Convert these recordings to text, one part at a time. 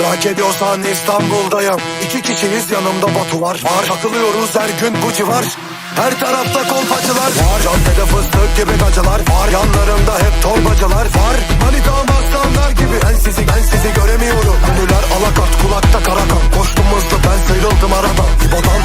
Merak ediyorsan İstanbul'dayım. İki kişiyiz yanımda Batu var. Var. Takılıyoruz her gün bu civar. Her tarafta kolpacılar var. Caddede fıstık gibi gacılar var. Yanlarımda hep torbacılar var. Manita aslanlar gibi Ben sizi ben sizi göremiyorum. Ünlüler alakart kulakta karakan. Koştum hızlı ben sıyrıldım aradan. İbodan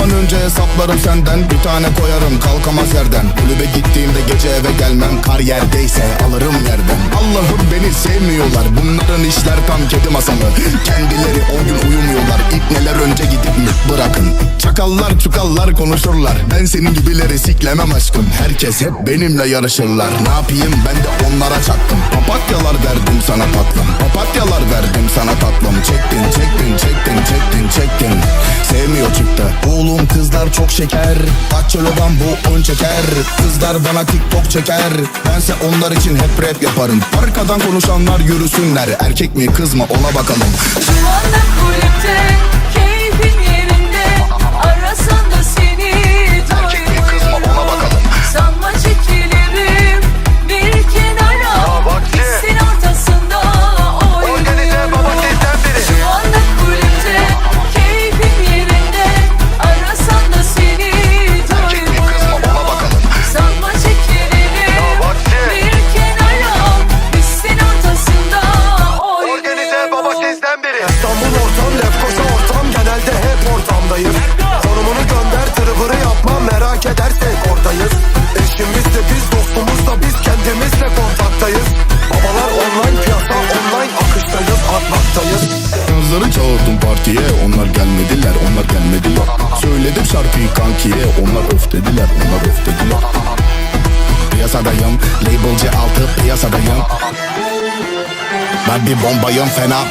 Zaman önce hesaplarım senden. Bir tane koyarım kalkamaz yerden. Kulübe gittiğimde gece eve gelmem. Kar yerdeyse alırım yerden. Allah'ım beni sevmiyorlar. Bunların işler tam kedi masalı Kendileri o gün uyumuyorlar. İpneler önce gidip mi bırakın? Çakallar çukallar konuşurlar. Ben senin gibileri siklemem aşkım. Herkes hep benimle yarışırlar. Ne yapayım? Ben de onlara çaktım. Papatyalar verdim sana tatlım. Papatyalar verdim sana tatlım. Çektin çektin çektin çektin çektin Sevmiyor çıktı Oğlum kızlar çok şeker. Bahçeloban bu on çeker. Kızlar bana tiktok çeker. Bense onlar için hep rap yaparım. Arkadan konuşanlar yürüsünler. Erkek mi kız mı ona bakalım. Şu anda kulüpte Kızları çağırdım partiye. Onlar gelmediler onlar gelmediler. Söyledim şarkıyı kankiye. Onlar öf dediler onlar öf dediler. Piyasadayım Label C6 piyasadayım Ben bir bombayım fena.